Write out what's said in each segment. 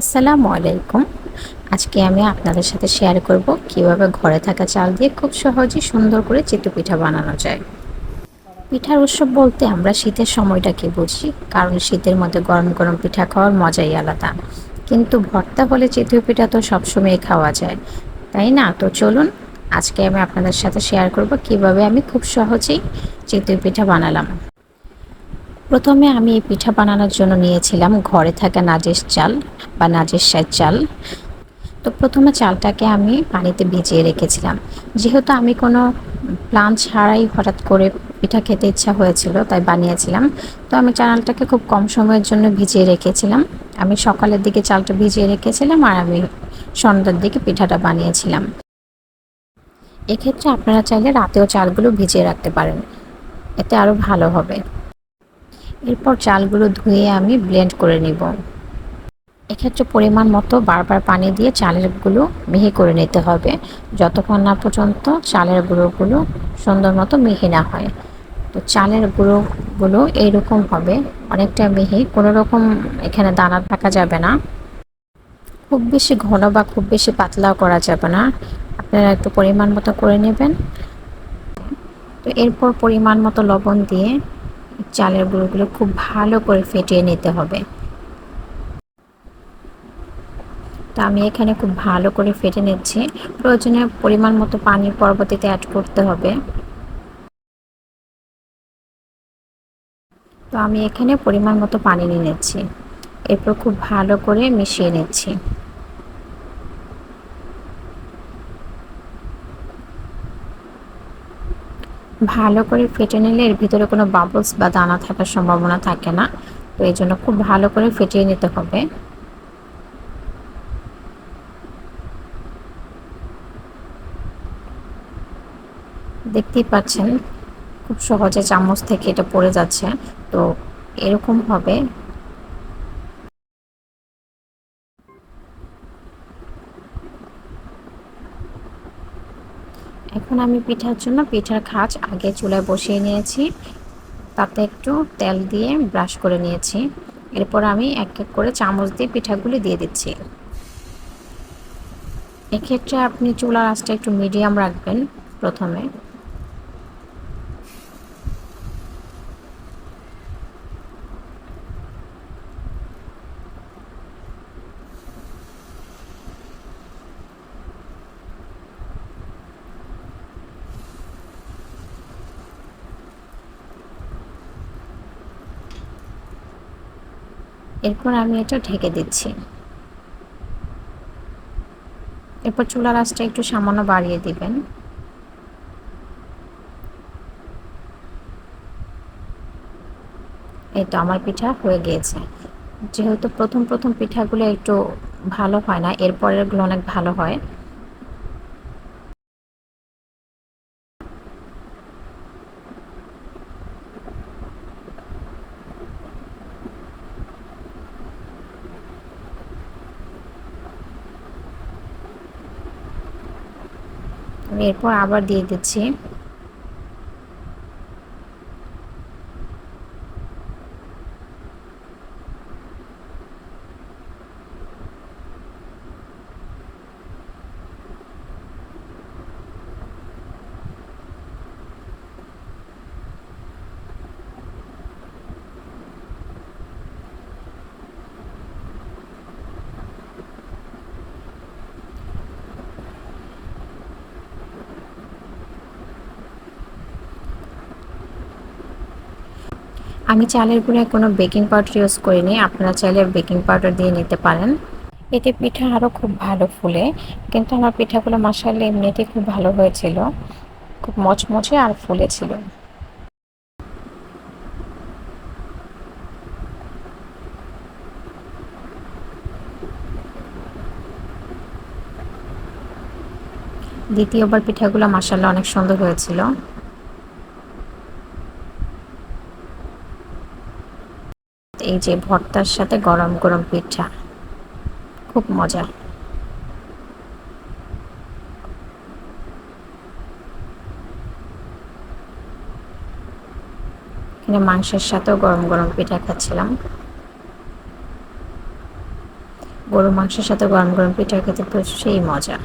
আসসালামু আলাইকুম। আজকে আমি আপনাদের সাথে শেয়ার করব কীভাবে ঘরে থাকা চাল দিয়ে খুব সহজেই সুন্দর করে চিতু পিঠা বানানো যায়। পিঠার উৎসব বলতে আমরা শীতের সময়টাকে বুঝি, কারণ শীতের মধ্যে গরম গরম পিঠা খাওয়ার মজাই আলাদা। কিন্তু ভর্তা বলে চিতু পিঠা তো সবসময় খাওয়া যায়, তাই না? তো চলুন, আজকে আমি আপনাদের সাথে শেয়ার করব কীভাবে আমি খুব সহজেই চিতই পিঠা বানালাম। প্রথমে আমি এই পিঠা বানানোর জন্য নিয়েছিলাম ঘরে থাকা নাজেস চাল বা নাজেস সাইজ চাল। তো প্রথমে চালটাকে আমি পানিতে ভিজিয়ে রেখেছিলাম। যেহেতু আমি কোনো প্লান ছাড়াই হঠাৎ করে পিঠা খেতে ইচ্ছা হয়েছিল, তাই বানিয়েছিলাম। তো আমি চালটাকে খুব কম সময়ের জন্য ভিজিয়ে রেখেছিলাম। আমি সকালের দিকে চালটা ভিজিয়ে রেখেছিলাম আর আমি সন্ধ্যার দিকে পিঠাটা বানিয়েছিলাম। এক্ষেত্রে আপনারা চাইলে রাতেও চালগুলো ভিজিয়ে রাখতে পারেন। এতে আরও ভালো হবে। এরপর চালগুলো ধুয়ে আমি ব্লেন্ড করে নিব। এক্ষেত্রে পরিমাণ মতো বারবার পানি দিয়ে চালেরগুলো মিহি করে নিতে হবে। যতক্ষণ না পর্যন্ত চালের গুঁড়োগুলো সুন্দর মতো মিহি না হয়। তো চালের গুঁড়োগুলো এইরকম হবে, অনেকটা মিহি। কোনো রকম এখানে দানা থাকা যাবে না। খুব বেশি ঘন বা খুব বেশি পাতলাও করা যাবে না। আপনারা একটু পরিমাণ মতো করে নেবেন। তো এরপর পরিমাণ মতো লবণ দিয়ে চালের গুঁড়োগুলো খুব ভালো করে ফেটিয়ে নিতে হবে। তো আমি এখানে খুব ভালো করে ফেটে নিচ্ছি। প্রয়োজনে পরিমাণ মতো পানি পরবর্তীতে অ্যাড করতে হবে। তো আমি এখানে পরিমাণ মতো পানি নিয়ে নিচ্ছি। এরপর খুব ভালো করে মিশিয়ে নিচ্ছি। ভালো করে ফেটে নিলে এর ভিতরে কোনো বাবলস বা দানা থাকার সম্ভাবনা থাকে না। তো এই জন্য খুব ভালো করে ফেটিয়ে নিতে হবে। দেখতেই পাচ্ছেন, খুব সহজে চামচ থেকে এটা পড়ে যাচ্ছে। তো এরকম হবে। এখন আমি পিঠার জন্য পিঠার খাঁচ আগে চুলায় বসিয়ে নিয়েছি। তাতে একটু তেল দিয়ে ব্রাশ করে নিয়েছি। এরপর আমি এক এক করে চামচ দিয়ে পিঠাগুলি দিয়ে দিচ্ছি। এক্ষেত্রে আপনি চুলার আঁচটা একটু মিডিয়াম রাখবেন প্রথমে। এরপর আমি এটা ঢেকে দিচ্ছি। এরপর চুলার আঁচটা একটু সামান্য বাড়িয়ে দিবেন। এই তো আমার পিঠা হয়ে গিয়েছে। যেহেতু প্রথম প্রথম পিঠাগুলো একটু ভালো হয় না, এরপরেরগুলো অনেক ভালো হয়। আমি এরপর আবার দিয়ে দিচ্ছি। আমি চালের গুঁড়ায় কোনো বেকিং পাউডার ইউজ করিনি, আপনারা চাইলে বেকিং পাউডার দিয়ে নিতে পারেন। এতে পিঠা আরও খুব ভালো ফুলে, কিন্তু আমার পিঠাগুলো মশালে এমনিতে খুব ভালো হয়েছিল, খুব মচমচে আর ফুলেছিল। দ্বিতীয়বার পিঠাগুলো মাসাল্লা অনেক সুন্দর হয়েছিল। এই যে ভর্তার সাথে গরম গরম পিঠা। খুব মজা। এখানে মাংসের সাথেও গরম গরম পিঠা খাচ্ছিলাম। গরু মাংসের সাথে গরম গরম পিঠা খেতে তো সেই মজা।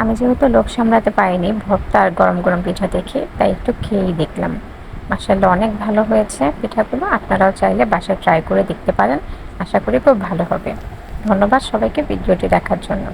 আমি যেহেতু লোক সামলাতে পারিনি, ভর্তা আর গরম গরম পিঠা দেখে, তাই একটু খেয়েই দেখলাম। মাসাল্লাহ অনেক ভালো হয়েছে পিঠাগুলো। আপনারাও চাইলে বাসায় ট্রাই করে দেখতে পারেন। আশা করি খুব ভালো হবে। ধন্যবাদ সবাইকে ভিডিওটি দেখার জন্য।